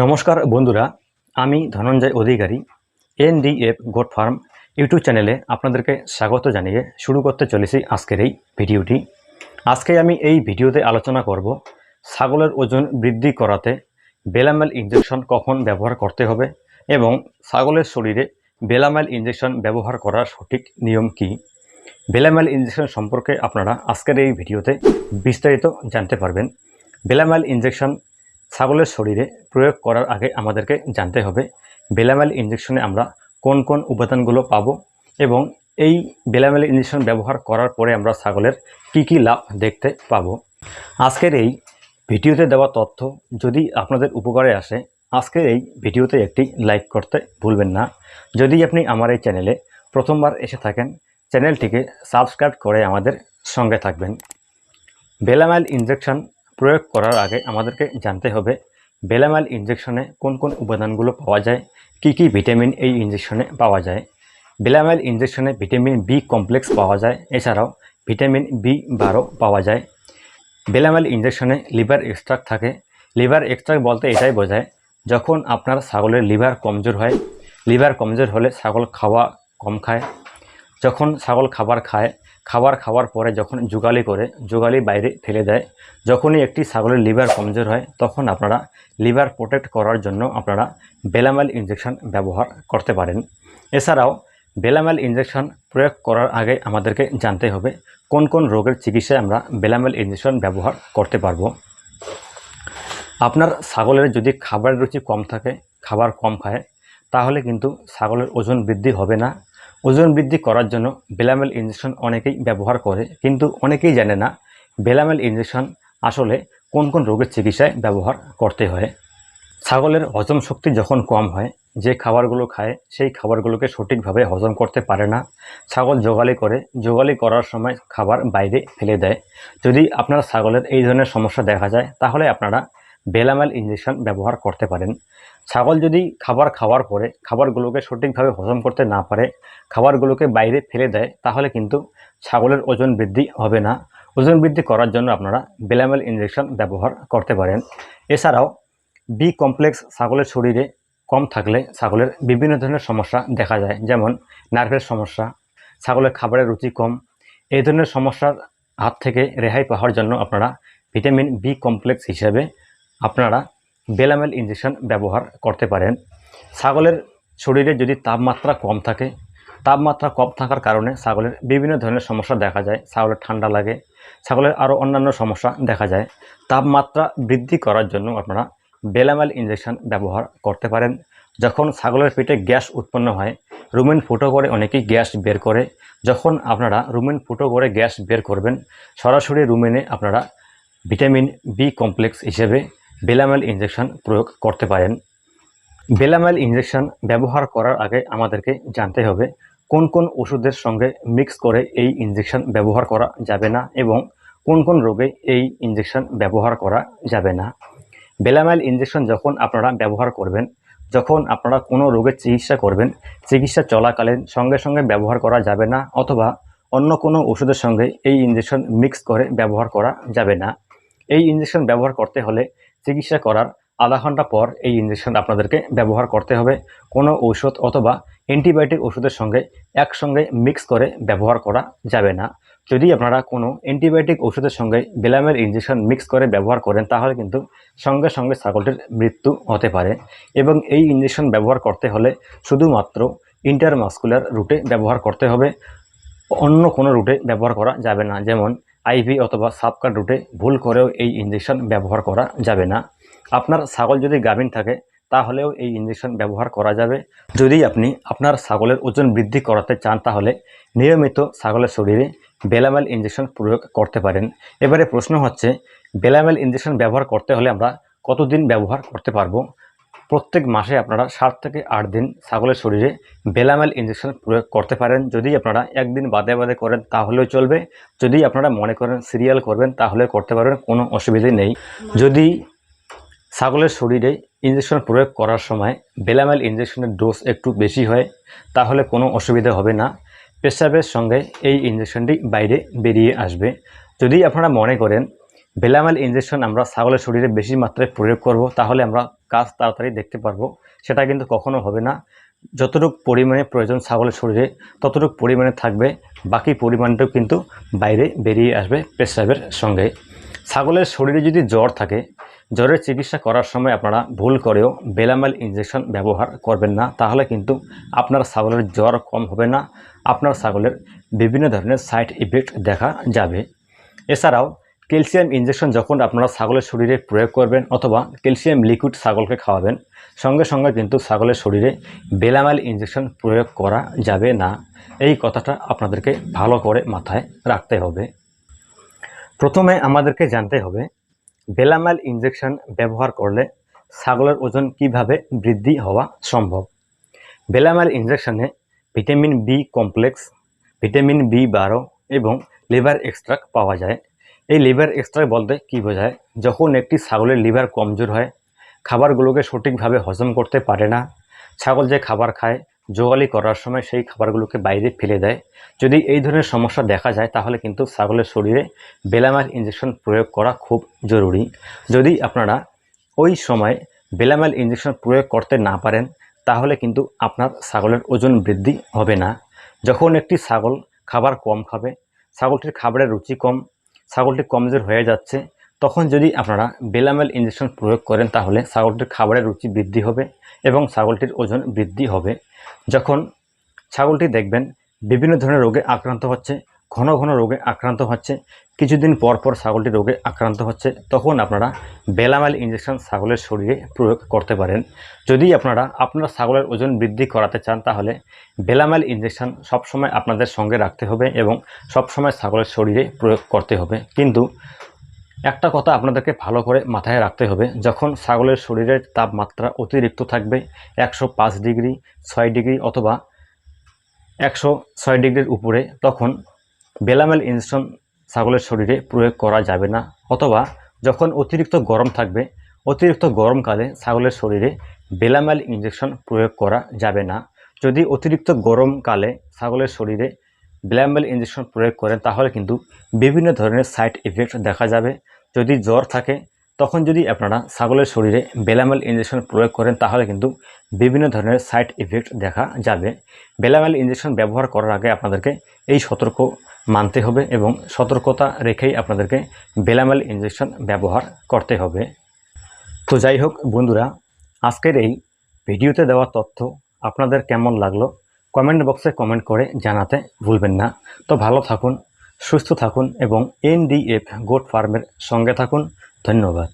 নমস্কার বন্ধুরা, আমি Dhananjay Adhikari NDF goat farm YouTube চ্যানেলে আপনাদেরকে স্বাগত জানিয়ে শুরু করতে চলেছি আজকের এই ভিডিওটি। আজকে আমি এই ভিডিওতে আলোচনা করব, ছাগলের ওজন বৃদ্ধি করাতে বেলামেল ইঞ্জেকশন কখন ব্যবহার করতে হবে এবং ছাগলের শরীরে বেলামেল ইঞ্জেকশন ব্যবহার করার সঠিক নিয়ম কী? বেলামেল ইঞ্জেকশন সম্পর্কে আপনারা আজকের এই ভিডিওতে বিস্তারিত জানতে পারবেন। বেলামেল ইঞ্জেকশন ছাগলের শরীরে প্রয়োগ করার আগে আমাদেরকে জানতে হবে, বেলামেল ইঞ্জেকশনে আমরা কোন কোন উপাদানগুলো পাবো এবং এই বেলামেল ইঞ্জেকশন ব্যবহার করার পরে আমরা ছাগলের কি কি লাভ দেখতে পাবো। আজকের এই ভিডিওতে দেওয়া তথ্য যদি আপনাদের উপকারে আসে, আজকের এই ভিডিওতে একটি লাইক করতে ভুলবেন না। যদি আপনি আমার এই চ্যানেলে প্রথমবার এসে থাকেন, চ্যানেলটিকে সাবস্ক্রাইব করে আমাদের সঙ্গে থাকবেন। বেলামাইল ইঞ্জেকশন প্রয়োগ করার আগে আমাদেরকে জানতে হবে বেলামাল ইঞ্জেকশনে কোন কোন উপাদানগুলো পাওয়া যায়, কি কি ভিটামিন এই ইঞ্জেকশনে পাওয়া যায়। বেলামাইল ইঞ্জেকশনে ভিটামিন বি কমপ্লেক্স পাওয়া যায়, এছাড়াও ভিটামিন বি বারো পাওয়া যায়। বেলামাইল ইঞ্জেকশনে লিভার এক্সট্রাক্ট থাকে। লিভার এক্সট্রাক্ট বলতে এটাই বোঝায়, যখন আপনার ছাগলের লিভার কমজোর হয় লিভার কমজোর হলে ছাগল খাওয়া কম খায়। যখন ছাগল খাবার খায় খাবার খাওয়ার পরে যখন জুগালি করে জুগালি বাইরে ফেলে দেয়, যখনই একটি ছাগলের লিভার কমজোর হয়, তখন আপনারা লিভার প্রোটেক্ট করার জন্য আপনারা বেলামাইল ইঞ্জেকশন ব্যবহার করতে পারেন। এছাড়াও বেলামাইল ইঞ্জেকশন প্রয়োগ করার আগে আমাদেরকে জানতে হবে, কোন কোন রোগের চিকিৎসায় আমরা বেলামাইল ইঞ্জেকশন ব্যবহার করতে পারব। আপনার ছাগলের যদি খাবারের রুচি কম থাকে, খাবার কম খায়, তাহলে কিন্তু ছাগলের ওজন বৃদ্ধি হবে না। ওজন বৃদ্ধি করার জন্য বেলামেল ইঞ্জেকশন অনেকেই ব্যবহার করে, কিন্তু অনেকেই জানে না বেলামেল ইঞ্জেকশন আসলে কোন কোন রোগের চিকিৎসায় ব্যবহার করতে হয়। ছাগলের হজম শক্তি যখন কম হয়, যে খাবারগুলো খায়, সেই খাবারগুলোকে সঠিকভাবে হজম করতে পারে না। ছাগল জোগালি করে, জোগালি করার সময় খাবার বাইরে ফেলে দেয়। যদি আপনার ছাগলের এই ধরনের সমস্যা দেখা যায়, তাহলে আপনারা বেলামেল ইঞ্জেকশন ব্যবহার করতে পারেন। ছাগল যদি খাবার খাওয়ার পরে খাবারগুলোকে সঠিকভাবে হজম করতে না পারে, খাবারগুলোকে বাইরে ফেলে দেয়, তাহলে কিন্তু ছাগলের ওজন বৃদ্ধি হবে না। ওজন বৃদ্ধি করার জন্য আপনারা বেলামেল ইঞ্জেকশন ব্যবহার করতে পারেন। এছাড়াও বি কমপ্লেক্স ছাগলের শরীরে কম থাকলে ছাগলের বিভিন্ন ধরনের সমস্যা দেখা যায়, যেমন নার্ভের সমস্যা, ছাগলের খাবারের রুচি কম। এই ধরনের সমস্যার হাত থেকে রেহাই পাওয়ার জন্য আপনারা ভিটামিন বি কমপ্লেক্স হিসেবে আপনারা বেলামেল ইঞ্জেকশন ব্যবহার করতে পারেন। ছাগলের শরীরে যদি তাপমাত্রা কম থাকে, তাপমাত্রা কম থাকার কারণে ছাগলের বিভিন্ন ধরনের সমস্যা দেখা যায়, ছাগলের ঠান্ডা লাগে, ছাগলের আরও অন্যান্য সমস্যা দেখা যায়। তাপমাত্রা বৃদ্ধি করার জন্য আপনারা বেলামেল ইঞ্জেকশন ব্যবহার করতে পারেন। যখন ছাগলের পেটে গ্যাস উৎপন্ন হয়, রুমেন ফুটো করে অনেকেই গ্যাস বের করে। যখন আপনারা রুমেন ফুটো করে গ্যাস বের করবেন, সরাসরি রুমেনে আপনারা ভিটামিন বি কমপ্লেক্স হিসেবে বেলামেল ইঞ্জেকশন প্রয়োগ করতে পারেন। বেলামেল ইঞ্জেকশন ব্যবহার করার আগে আমাদেরকে জানতে হবে কোন কোন ওষুধের সঙ্গে মিক্স করে এই ইঞ্জেকশন ব্যবহার করা যাবে না এবং কোন কোন রোগে এই ইঞ্জেকশন ব্যবহার করা যাবে না। বেলামেল ইঞ্জেকশন যখন আপনারা ব্যবহার করবেন, যখন আপনারা কোনো রোগের চিকিৎসা করবেন, চিকিৎসা চলাকালীন সঙ্গে সঙ্গে ব্যবহার করা যাবে না অথবা অন্য কোনো ওষুধের সঙ্গে এই ইঞ্জেকশন মিক্স করে ব্যবহার করা যাবে না। এই ইঞ্জেকশন ব্যবহার করতে হলে চিকিৎসা করার আধা ঘণ্টা পর এই ইঞ্জেকশন আপনাদেরকে ব্যবহার করতে হবে। কোনো ঔষধ অথবা অ্যান্টিবায়োটিক ওষুধের সঙ্গে একসঙ্গে মিক্স করে ব্যবহার করা যাবে না। যদি আপনারা কোনো অ্যান্টিবায়োটিক ওষুধের সঙ্গে বেলামের ইঞ্জেকশন মিক্স করে ব্যবহার করেন, তাহলে কিন্তু সঙ্গে সঙ্গে ছাগলটির মৃত্যু হতে পারে এবং এই ইঞ্জেকশন ব্যবহার করতে হলে শুধুমাত্র ইন্টারমাস্কুলার রুটে ব্যবহার করতে হবে। অন্য কোনো রুটে ব্যবহার করা যাবে না। যেমন আইভি অথবা সাবকাট রুটে ভুল করেও এই ইঞ্জেকশন ব্যবহার করা যাবে না। আপনার ছাগল যদি গাভিন থাকে, তাহলেও এই ইঞ্জেকশন ব্যবহার করা যাবে। যদি আপনি আপনার ছাগলের ওজন বৃদ্ধি করাতে চান, তাহলে নিয়মিত ছাগলের শরীরে বেলামেল ইঞ্জেকশন প্রয়োগ করতে পারেন। এবারে প্রশ্ন হচ্ছে, বেলামেল ইঞ্জেকশন ব্যবহার করতে হলে আমরা কতদিন ব্যবহার করতে পারব? প্রত্যেক মাসে আপনারা সাত থেকে আট দিন ছাগলের শরীরে বেলামেল ইঞ্জেকশন প্রয়োগ করতে পারেন। যদি আপনারা একদিন বাদে বাদে করেন, তাহলেও চলবে। যদি আপনারা মনে করেন সিরিয়াল করবেন তাহলে করতে পারবেন, কোনো অসুবিধে নেই। যদি ছাগলের শরীরে ইঞ্জেকশন প্রয়োগ করার সময় বেলামেল ইঞ্জেকশনের ডোজ একটু বেশি হয়, তাহলে কোনো অসুবিধা হবে না। পেশাবের সঙ্গে এই ইঞ্জেকশনটি বাইরে বেরিয়ে আসবে। যদি আপনারা মনে করেন, বেলামাল ইঞ্জেকশন আমরা ছাগলের শরীরে বেশি মাত্রায় প্রয়োগ করব, তাহলে আমরা কাজ তাড়াতাড়ি দেখতে পারব। সেটা কিন্তু কখনো হবে না। যতটুকু পরিমাণে প্রয়োজন ছাগলের শরীরে, ততটুকু পরিমাণে থাকবে। বাকি পরিমাণটাও কিন্তু বাইরে বেরিয়ে আসবে পেশাবের সঙ্গে। ছাগলের শরীরে যদি জ্বর থাকে, জ্বরের চিকিৎসা করার সময় আপনারা ভুল করেও বেলামাল ইঞ্জেকশন ব্যবহার করবেন না। তাহলে কিন্তু আপনার ছাগলের জ্বর কম হবে না। আপনার ছাগলের বিভিন্ন ধরনের সাইড ইফেক্ট দেখা যাবে। এছাড়াও ক্যালসিয়াম ইঞ্জেকশন যখন আপনারা ছাগলের শরীরে প্রয়োগ করবেন অথবা ক্যালসিয়াম লিকুইড ছাগলকে খাওয়াবেন, সঙ্গে সঙ্গে কিন্তু ছাগলের শরীরে বেলামাল ইঞ্জেকশন প্রয়োগ করা যাবে না। এই কথাটা আপনাদেরকে ভালো করে মাথায় রাখতে হবে। প্রথমে আমাদেরকে জানতে হবে, বেলামাল ইঞ্জেকশন ব্যবহার করলে ছাগলের ওজন কীভাবে বৃদ্ধি হওয়া সম্ভব? বেলামাল ইঞ্জেকশনে vitamin B complex vitamin B বারো এবং লিভার এক্সট্রাক্ট পাওয়া যায়। এই লিভার এক্সট্রাক্ট বলতে কী বোঝায়? যখন একটি ছাগলের লিভার কমজোর হয়, খাবারগুলোকে সঠিকভাবে হজম করতে পারে না, ছাগল যে খাবার খায়, জোগালি করার সময় সেই খাবারগুলোকে বাইরে ফেলে দেয়। যদি এই ধরনের সমস্যা দেখা যায়, তাহলে কিন্তু ছাগলের শরীরে বেলামাল ইঞ্জেকশন প্রয়োগ করা খুব জরুরি। যদি আপনারা ওই সময় বেলামাল ইঞ্জেকশন প্রয়োগ করতে না পারেন, তাহলে কিন্তু আপনার ছাগলের ওজন বৃদ্ধি হবে না। যখন একটি ছাগল খাবার কম খাবে, ছাগলটির খাবারের রুচি কম ছাগলটি কমজোর হয়ে যাচ্ছে, তখন যদি আপনারা বেলামেল ইঞ্জেকশন প্রয়োগ করেন, তাহলে ছাগলটির খাবারের রুচি বৃদ্ধি হবে এবং ছাগলটির ওজন বৃদ্ধি হবে। যখন ছাগলটি দেখবেন বিভিন্ন ধরনের রোগে আক্রান্ত হচ্ছে ঘন ঘন রোগে আক্রান্ত হচ্ছে। কিছুদিন পর পর ছাগলটি রোগে আক্রান্ত হচ্ছে, তখন আপনারা বেলামাল ইঞ্জেকশন ছাগলের শরীরে প্রয়োগ করতে পারেন। যদি আপনারা আপনার ছাগলের ওজন বৃদ্ধি করাতে চান, তাহলে বেলামাল ইঞ্জেকশন সবসময় আপনাদের সঙ্গে রাখতে হবে এবং সবসময় ছাগলের শরীরে প্রয়োগ করতে হবে। কিন্তু একটা কথা আপনাদেরকে ভালো করে মাথায় রাখতে হবে, যখন ছাগলের শরীরের তাপমাত্রা অতিরিক্ত থাকবে, একশো পাঁচ ডিগ্রি, ছয় ডিগ্রি অথবা একশো ছয় ডিগ্রির উপরে, তখন বেলামেল ইনজেকশন ছাগলের শরীরে প্রয়োগ করা যাবে না, অথবা যখন অতিরিক্ত গরম থাকবে, অতিরিক্ত গরমকালে ছাগলের শরীরে বেলামেল ইঞ্জেকশন প্রয়োগ করা যাবে না। যদি অতিরিক্ত গরমকালে ছাগলের শরীরে বেলামেল ইঞ্জেকশন প্রয়োগ করেন, তাহলে কিন্তু বিভিন্ন ধরনের সাইড ইফেক্ট দেখা যাবে। যদি জ্বর থাকে, তখন যদি আপনারা ছাগলের শরীরে বেলামেল ইঞ্জেকশন প্রয়োগ করেন, তাহলে কিন্তু বিভিন্ন ধরনের সাইড ইফেক্ট দেখা যাবে। বেলামেল ইঞ্জেকশন ব্যবহার করার আগে আপনাদেরকে এই সতর্ক মানতে হবে এবং সতর্কতা রেখেই আপনাদেরকে বেলামেল ইঞ্জেকশন ব্যবহার করতে হবে। তো যাই হোক বন্ধুরা, আজকের এই ভিডিওতে দেওয়া তথ্য আপনাদের কেমন লাগল কমেন্ট বক্সে কমেন্ট করে জানাতে ভুলবেন না। তো ভালো থাকুন, সুস্থ থাকুন এবং এনডিএফ গোট ফার্মের সঙ্গে থাকুন। ধন্যবাদ।